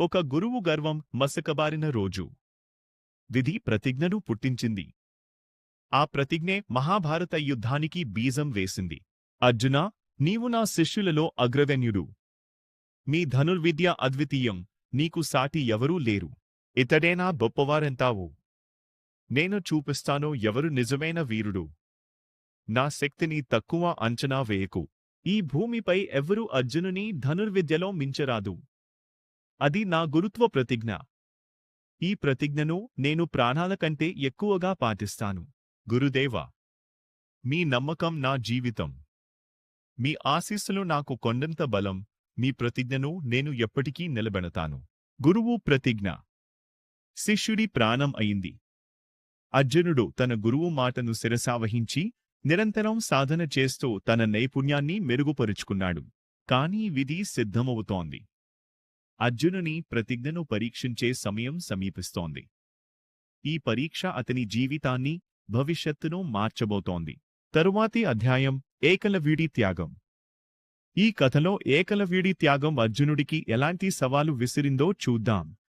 ఒక గురువు గర్వం మసకబారిన రోజు. విధి ప్రతిజ్ఞను పుట్టించింది. ఆ ప్రతిజ్ఞే మహాభారత యుద్ధానికి బీజం వేసింది. అర్జున నీవు నా శిష్యులలో అగ్రగణ్యుడు. మీ ధనుర్విద్య అద్వితీయం నీకు సాటి ఎవరూ లేరు. ఇతడేనా గొప్పవారెంతావు? నేను చూపిస్తాను ఎవరు నిజమైన వీరుడు? నా శక్తిని తక్కువ అంచనా వేయకు. ఈ భూమిపై ఎవ్వరూ అర్జునుని ధనుర్విద్యలో మించరాదు. అది నా గురుత్వ ప్రతిజ్ఞ. ఈ ప్రతిజ్ఞను నేను ప్రాణాల కంటే ఎక్కువగా పాటిస్తాను. గురుదేవా మీ నమ్మకం నా జీవితం. మీ ఆశీస్సులు నాకు కొండంత బలం. మీ ప్రతిజ్ఞను నేను ఎప్పటికీ నిలబెడతాను. గురువు ప్రతిజ్ఞ. శిష్యుడి ప్రాణం అయింది. అర్జునుడు తన గురువు మాటను శిరసావహించి నిరంతరం సాధన చేస్తూ తన నైపుణ్యాన్ని మెరుగుపరుచుకున్నాడు. కానీ విధి సిద్ధమవుతోంది. అర్జునుని ప్రతిజ్ఞను పరీక్షించే సమయం సమీపిస్తోంది. ఈ పరీక్ష అతని జీవితాన్ని భవిష్యత్తును మార్చబోతోంది. తరువాతి అధ్యాయం ఏకలవ్యుడి త్యాగం. ఈ కథలో ఏకలవ్యుడి త్యాగం అర్జునుడికి ఎలాంటి సవాలు విసిరిందో చూద్దాం.